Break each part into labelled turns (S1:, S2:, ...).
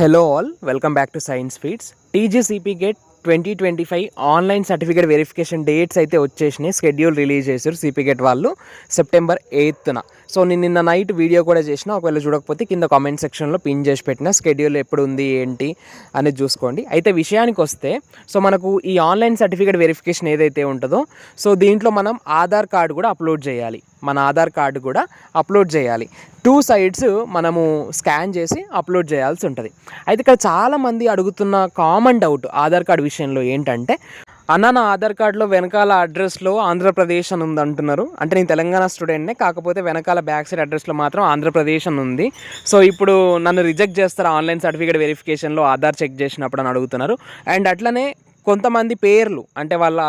S1: Hello all welcome back to science feeds TGCP GET twenty twenty five online certificate verification dates అయితే వచ్చేసినాయి. Schedule release చేశారు CP GET వాళ్ళు September ఎయిత్న so నేను నిన్న night video కూడా చేసిన. ఒకవేళ చూడకపోతే కింద కామెంట్ సెక్షన్లో పిన్ చేసి పెట్టిన. షెడ్యూల్ ఎప్పుడు ఉంది ఏంటి అనేది చూసుకోండి. అయితే విషయానికి వస్తే సో మనకు ఈ ఆన్లైన్ సర్టిఫికేట్ వెరిఫికేషన్ ఏదైతే ఉంటుందో సో దీంట్లో మనం ఆధార్ కార్డు కూడా అప్లోడ్ చేయాలి. మన ఆధార్ కార్డు కూడా అప్లోడ్ చేయాలి. టూ సైడ్స్ మనము స్కాన్ చేసి అప్లోడ్ చేయాల్సి ఉంటుంది. అయితే ఇక్కడ చాలామంది అడుగుతున్న కామన్ డౌట్ ఆధార్ కార్డు విషయంలో ఏంటంటే అన్న నా ఆధార్ కార్డులో వెనకాల అడ్రస్లో ఆంధ్రప్రదేశ్ అని ఉంది అంటున్నారు. అంటే నేను తెలంగాణ స్టూడెంట్నే కాకపోతే వెనకాల బ్యాక్ సైడ్ అడ్రస్లో మాత్రం ఆంధ్రప్రదేశ్ అని ఉంది. సో ఇప్పుడు నన్ను రిజెక్ట్ చేస్తారు ఆన్లైన్ సర్టిఫికేట్ వెరిఫికేషన్లో ఆధార్ చెక్ చేసినప్పుడు అని అడుగుతున్నారు. అండ్ అట్లనే కొంతమంది పేర్లు అంటే వాళ్ళ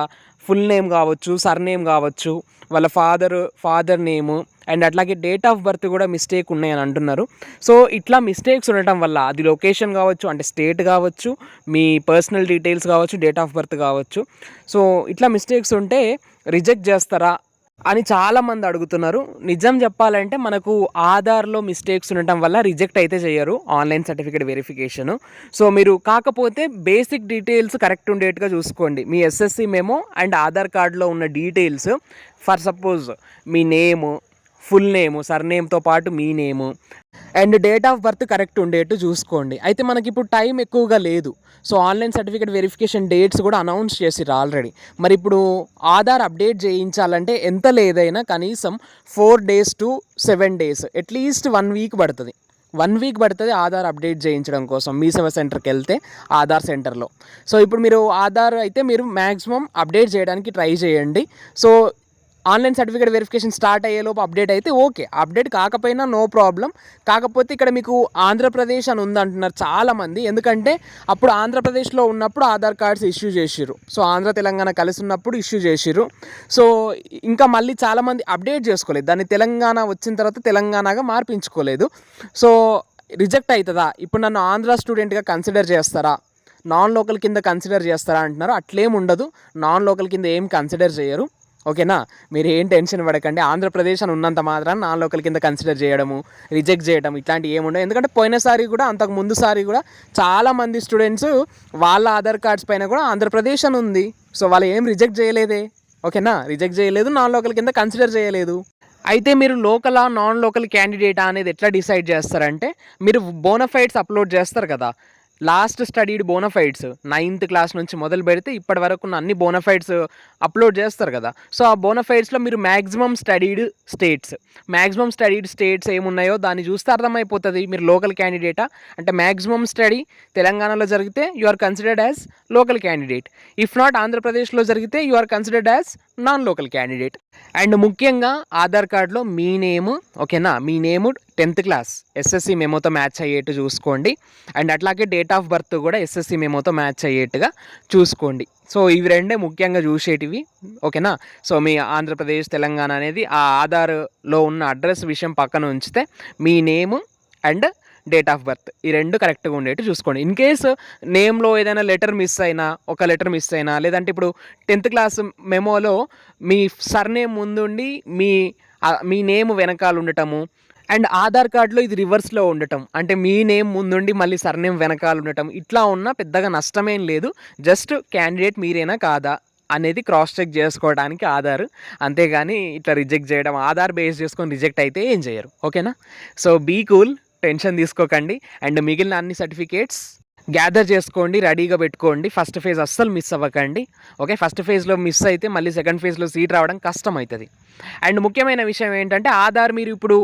S1: ఫుల్ నేమ్ కావచ్చు సర్ నేమ్ కావచ్చు వాళ్ళ ఫాదర్ ఫాదర్ నేము అండ్ అట్లాగే డేట్ ఆఫ్ బర్త్ కూడా మిస్టేక్ ఉన్నాయని అంటున్నారు. సో ఇట్లా మిస్టేక్స్ ఉండటం వల్ల అది లొకేషన్ కావచ్చు అంటే స్టేట్ కావచ్చు మీ పర్సనల్ డీటెయిల్స్ కావచ్చు డేట్ ఆఫ్ బర్త్ కావచ్చు. సో ఇట్లా మిస్టేక్స్ ఉంటే రిజెక్ట్ చేస్తారా? అని చాలామంది అడుగుతున్నారు. నిజం చెప్పాలంటే మనకు ఆధార్లో మిస్టేక్స్ ఉండటం వల్ల రిజెక్ట్ అయితే చేయరు. ఆన్లైన్ సర్టిఫికేట్ వెరిఫికేషను సో మీరు కాకపోతే బేసిక్ డీటెయిల్స్ కరెక్ట్ ఉండేట్టుగా చూసుకోండి. మీ ఎస్ఎస్సి మేమో అండ్ ఆధార్ కార్డులో ఉన్న డీటెయిల్స్ ఫర్ సపోజ్ మీ నేము ఫుల్ నేము సర్ నేమ్తో పాటు మీ name. And date of birth correct ఉండేట్టు చూసుకోండి. అయితే మనకి ఇప్పుడు టైం ఎక్కువగా లేదు. So online certificate verification dates కూడా అనౌన్స్ చేసిరు ఆల్రెడీ. మరి ఇప్పుడు ఆధార్ అప్డేట్ చేయించాలంటే ఎంత లేదైనా కనీసం four days to seven days at least one week పడుతుంది. వన్ వీక్ పడుతుంది ఆధార్ అప్డేట్ చేయించడం కోసం మీ సేవ సెంటర్కి వెళ్తే ఆధార్ సెంటర్లో. సో ఇప్పుడు మీరు ఆధార్ అయితే మీరు మ్యాక్సిమం అప్డేట్ చేయడానికి ట్రై చేయండి. So online certificate verification start అయ్యేలోపు అప్డేట్ అయితే ఓకే. అప్డేట్ కాకపోయినా నో ప్రాబ్లం. కాకపోతే ఇక్కడ మీకు ఆంధ్రప్రదేశ్ అని ఉందంటున్నారు చాలామంది. ఎందుకంటే అప్పుడు ఆంధ్రప్రదేశ్లో ఉన్నప్పుడు ఆధార్ కార్డ్స్ ఇష్యూ చేసిర్రు. సో ఆంధ్ర తెలంగాణ కలిసి ఉన్నప్పుడు ఇష్యూ చేసిర్రు. సో ఇంకా మళ్ళీ చాలామంది అప్డేట్ చేసుకోలేదు. దాన్ని తెలంగాణ వచ్చిన తర్వాత తెలంగాణగా మార్పించుకోలేదు. సో రిజెక్ట్ అవుతుందా? ఇప్పుడు నన్ను ఆంధ్ర స్టూడెంట్గా కన్సిడర్ చేస్తారా? నాన్ లోకల్ కింద కన్సిడర్ చేస్తారా అంటున్నారు. అట్లేం ఉండదు. నాన్ లోకల్ కింద ఏం కన్సిడర్ చేయరు. ఓకేనా? మీరు ఏం టెన్షన్ పడకండి. ఆంధ్రప్రదేశ్ అని ఉన్నంత మాత్రం నాన్ లోకల్ కింద కన్సిడర్ చేయడము రిజెక్ట్ చేయడం ఇట్లాంటివి ఏముండవు ఎందుకంటే పోయినసారి కూడా అంతకు ముందు సారి కూడా చాలామంది స్టూడెంట్స్ వాళ్ళ ఆధార్ కార్డ్స్ పైన కూడా ఆంధ్రప్రదేశ్ అని ఉంది. సో వాళ్ళు ఏం రిజెక్ట్ చేయలేదే. ఓకేనా? రిజెక్ట్ చేయలేదు నాన్ లోకల్ కింద కన్సిడర్ చేయలేదు. అయితే మీరు లోకలా నాన్ లోకల్ క్యాండిడేటా అనేది ఎట్లా డిసైడ్ చేస్తారంటే మీరు బోనఫైడ్స్ అప్లోడ్ చేస్తారు కదా. Last studied bonafides ninth class నుంచి మొదలు పెడితే ఇప్పటి వరకు ఉన్న అన్ని బోనఫైడ్స్ అప్లోడ్ చేస్తారు కదా. సో ఆ బోనఫైడ్స్లో మీరు maximum studied states maximum studied states ఏమున్నాయో దాన్ని చూస్తే అర్థమైపోతుంది మీరు లోకల్ క్యాండిడేటా అంటే మ్యాక్సిమం స్టడీ తెలంగాణలో జరిగితే you are considered as local candidate if not ఆంధ్రప్రదేశ్లో జరిగితే you are considered as non local candidate and ముఖ్యంగా ఆధార్ కార్డులో మీ నేమ్ ఓకేనా మీ నేము టెన్త్ క్లాస్. ఎస్ఎస్సి మెమోతో మ్యాచ్ అయ్యేట్టు చూసుకోండి. అండ్ అట్లాగే డేట్ ఆఫ్ బర్త్ కూడా ఎస్ఎస్సి మెమోతో మ్యాచ్ అయ్యేట్టుగా చూసుకోండి. సో ఇవి రెండే ముఖ్యంగా చూసేటివి. ఓకేనా? సో మీ ఆంధ్రప్రదేశ్ తెలంగాణ అనేది ఆ ఆధార్లో ఉన్న అడ్రస్ విషయం పక్కన ఉంచితే మీ name and date of birth ఈ రెండు కరెక్ట్గా ఉండేట్టు చూసుకోండి. ఇన్ కేస్ నేమ్లో ఏదైనా లెటర్ మిస్ అయినా ఒక లెటర్ మిస్ అయినా లేదంటే ఇప్పుడు టెన్త్ క్లాస్ మెమోలో మీ సర్ నేమ్ ముందుండి మీ మీ నేమ్ వెనకాల ఉండటము అండ్ ఆధార్ కార్డులో ఇది రివర్స్లో ఉండటం. అంటే మీ నేమ్ ముందుండి మళ్ళీ సర్నేమ్ వెనకాల ఉండటం. ఇట్లా ఉన్న పెద్దగా నష్టమేం లేదు. జస్ట్ క్యాండిడేట్ మీరేనా కాదా అనేది క్రాస్ చెక్ చేసుకోవడానికి ఆధార్. అంతేగాని ఇట్లా రిజెక్ట్ చేయడం ఆధార్ బేస్ చేసుకొని రిజెక్ట్ అయితే ఏం చేయరు. ఓకేనా? సో బీ కూల్ టెన్షన్ తీసుకోకండి. అండ్ మిగిలిన అన్ని సర్టిఫికేట్స్ గ్యాదర్ చేసుకోండి రెడీగా పెట్టుకోండి. ఫస్ట్ ఫేజ్ అస్సలు మిస్ అవ్వకండి. ఓకే ఫస్ట్ ఫేజ్లో మిస్ అయితే మళ్ళీ సెకండ్ ఫేజ్లో సీట్ రావడం కష్టం అవుతుంది అండ్ ముఖ్యమైన విషయం ఏంటంటే ఆధార్ మీరు ఇప్పుడు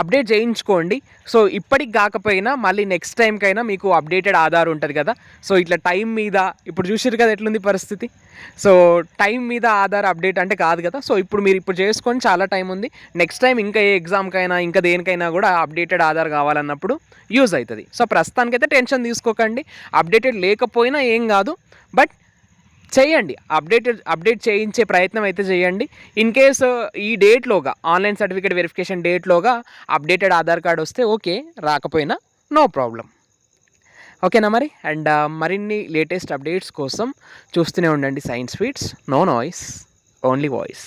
S1: అప్డేట్ చేయించుకోండి. సో ఇప్పటికి కాకపోయినా మళ్ళీ నెక్స్ట్ టైంకైనా మీకు అప్డేటెడ్ ఆధార్ ఉంటుంది కదా. సో ఇట్లా టైం మీద ఇప్పుడు చూసారు కదా ఎట్లుంది పరిస్థితి? సో టైం మీద ఆధార్ అప్డేట్ అంటే కాదు కదా. సో ఇప్పుడు మీరు ఇప్పుడు చేసుకొని చాలా టైం ఉంది. నెక్స్ట్ టైం ఇంకా ఏ ఎగ్జామ్కైనా ఇంకా దేనికైనా కూడా అప్డేటెడ్ ఆధార్ కావాలన్నప్పుడు యూజ్ అవుతుంది. సో ప్రస్తుతానికైతే టెన్షన్ తీసుకోకండి. అప్డేటెడ్ లేకపోయినా ఏం కాదు. బట్ చేయండి. అప్డేటెడ్ అప్డేట్ చేయించే ప్రయత్నం అయితే చేయండి. ఇన్ కేస్ ఈ డేట్లోగా ఆన్లైన్ సర్టిఫికేట్ వెరిఫికేషన్ డేట్లోగా అప్డేటెడ్ ఆధార్ కార్డ్ వస్తే ఓకే రాకపోయినా నో ప్రాబ్లం. ఓకేనా మరి? అండ్ మరిన్ని లేటెస్ట్ అప్డేట్స్ కోసం చూస్తూనే ఉండండి. Science feeds no noise only voice.